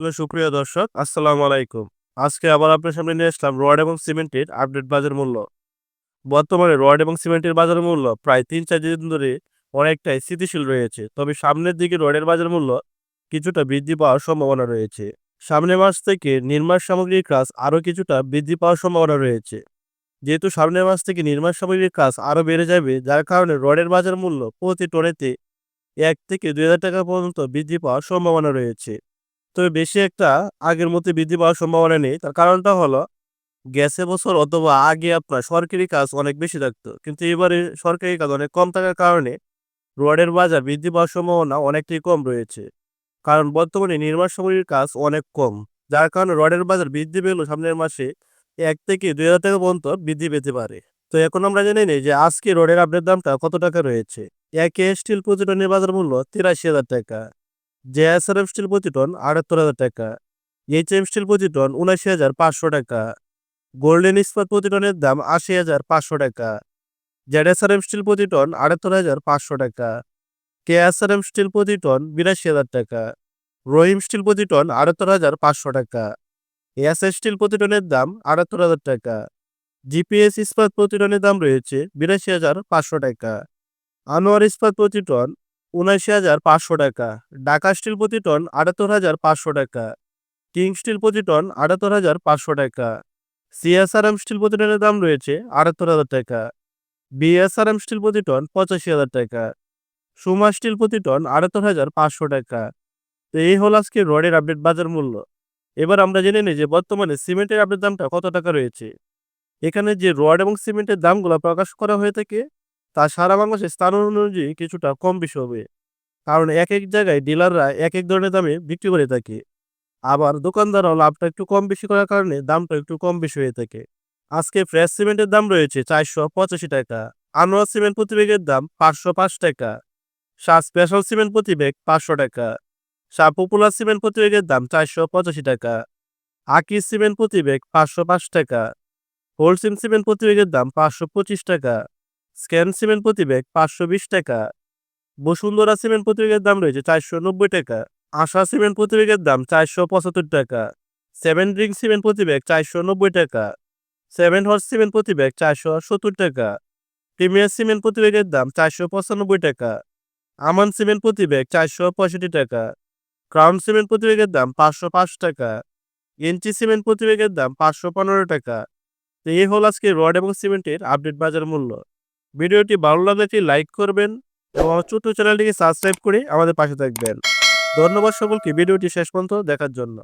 সুপ্রিয় দর্শক, আসসালামু আলাইকুম। আজকে আবার আপনার সামনে নিয়ে আসলাম রড এবং সিমেন্টের আপডেট বাজার মূল্য। বর্তমানে রড এবং সিমেন্টের বাজার মূল্য প্রায় তিন চার দিন ধরে অনেকটাই স্থিতিশীল রয়েছে। তবে সামনের দিকে রডের বাজার মূল্য কিছুটা বৃদ্ধি পাওয়ার সম্ভাবনা রয়েছে। সামনের মাস থেকে নির্মাণ সামগ্রীর কাজ আরও কিছুটা বৃদ্ধি পাওয়ার সম্ভাবনা রয়েছে। যেহেতু সামনের মাস থেকে নির্মাণ সামগ্রীর কাজ আরও বেড়ে যাবে, যার কারণে রডের বাজার মূল্য প্রতি টনেতে এক থেকে দুই হাজার টাকা পর্যন্ত বৃদ্ধি পাওয়ার সম্ভাবনা রয়েছে। তবে বেশি একটা আগের মতো বৃদ্ধি পাওয়ার সম্ভাবনা নেই। তার কারণটা হলো, গেছে বছর অথবা আগে আপনার সরকারি কাজ অনেক বেশি থাকতো। কিন্তু এবারে সরকারি কাজ অনেক কম থাকার কারণে রডের বাজার বৃদ্ধি পাওয়ার সম্ভাবনা অনেকটাই কম রয়েছে। কারণ বর্তমানে নির্মাণ সামগ্রীর কাজ অনেক কম। যার কারণে রডের বাজার বৃদ্ধি পেলেও সামনের মাসে এক থেকে দুই হাজার টাকা পর্যন্ত বৃদ্ধি পেতে পারে। তো এখন আমরা জেনে নিই যে আজকে রডের আপডেট দামটা কত টাকা রয়েছে? একে স্টিল প্রতি টনের বাজার মূল্য তিরাশি হাজার টাকা। জেএসআরএফ স্টিল প্রতি টন আটাত্তর হাজার টাকা। এইচএম স্টিল প্রতি টন উনাশি হাজার পাঁচশো টাকা। গোল্ডেন ইস্পাত প্রতি টনের দাম আশি হাজার পাঁচশো টাকা। জেডএসআরএম স্টিল প্রতি টন আটাত্তর হাজার পাঁচশো টাকা। কেএসআরএম স্টিল প্রতি টন বিরাশি হাজার টাকা। রহিম স্টিল প্রতি টন আটাত্তর হাজার পাঁচশো টাকা। এসএস স্টিল প্রতি টনের দাম আটাত্তর হাজার টাকা। জিপিএস ইস্পাত প্রতি টনের দাম রয়েছে বিরাশি হাজার পাঁচশো টাকা। আনোয়ার ইস্পাত প্রতি টন উনআশি হাজার পাঁচশো টাকা। ঢাকা স্টিল প্রতি টন আটাত্তর হাজার পাঁচশো টাকা। কিং স্টিল প্রতি টন আটাত্তর হাজার পাঁচশো টাকা। সিএসআরএম স্টিল প্রতি টনের দাম রয়েছে আটাত্তর হাজার টাকা। বিএসআরএম স্টিল প্রতি টন পঁচাশি হাজার টাকা। সুমা স্টিল প্রতি টন আটাত্তর হাজার পাঁচশো টাকা। তো এই হলো আজকে রডের আপডেট বাজার মূল্য। এবার আমরা জেনে নিই যে বর্তমানে সিমেন্টের আপডেট দামটা কত টাকা রয়েছে। এখানে যে রড এবং সিমেন্টের দামগুলো প্রকাশ করা হয়ে থাকে তা সারা বাংলাদেশে স্থান অনুযায়ী কিছুটা কম বেশি হবে। কারণ এক এক জায়গায় ডিলাররা এক এক ধরনের দামে বিক্রি করে থাকে। আবার দোকানদাররাও লাভটা একটু কম বেশি করার কারণে দামটা একটু কম বেশি হয়ে থাকে। আজকে ফ্রেশ সিমেন্টের দাম রয়েছে চারশো পঁচাশি টাকা। আনোয়ার সিমেন্ট প্রতি ব্যাগের দাম পাঁচশো পাঁচ টাকা। শাহ স্পেশাল সিমেন্ট প্রতি ব্যাগ পাঁচশো টাকা। শাহ পপুলার সিমেন্ট প্রতি ব্যাগের দাম চারশো পঁচাশি টাকা। আকিস সিমেন্ট প্রতি ব্যাগ পাঁচশো পাঁচ টাকা। হোলসিম সিমেন্ট প্রতি ব্যাগের দাম পাঁচশো পঁচিশ টাকা। স্ক্যান সিমেন্ট প্রতি ব্যাগ পাঁচশো বিশ টাকা। বসুন্ধরা সিমেন্ট প্রতি ব্যাগের দাম রয়েছে চারশো নব্বই টাকা। আশা সিমেন্ট প্রতি ব্যাগের দাম চারশো পঁচাত্তর টাকা। সেভেন ড্রিঙ্ক সিমেন্ট প্রতি ব্যাগ চারশো নব্বই টাকা। সেভেন হর্স সিমেন্ট প্রতি ব্যাগ চারশো সত্তর টাকা। প্রিমিয়ার সিমেন্ট প্রতি ব্যাগের দাম চারশো পঁচানব্বই টাকা। আমান সিমেন্ট প্রতি ব্যাগ চারশো পঁয়ষট্টি টাকা। ক্রাউন সিমেন্ট প্রতি ব্যাগের দাম পাঁচশো পাঁচ টাকা। এনচি সিমেন্ট প্রতি ব্যাগের দাম পাঁচশো পনেরো টাকা। তো এই হল আজকে রড এবং সিমেন্টের আপডেট বাজার মূল্য। ভিডিওটি ভালো লাগলে লাইক করবেন এবং আমার ছোট্ট চ্যানেলটিকে সাবস্ক্রাইব করে আমাদের পাশে থাকবেন। ধন্যবাদ সকলকে, ভিডিওটি শেষ পর্যন্ত দেখার জন্য।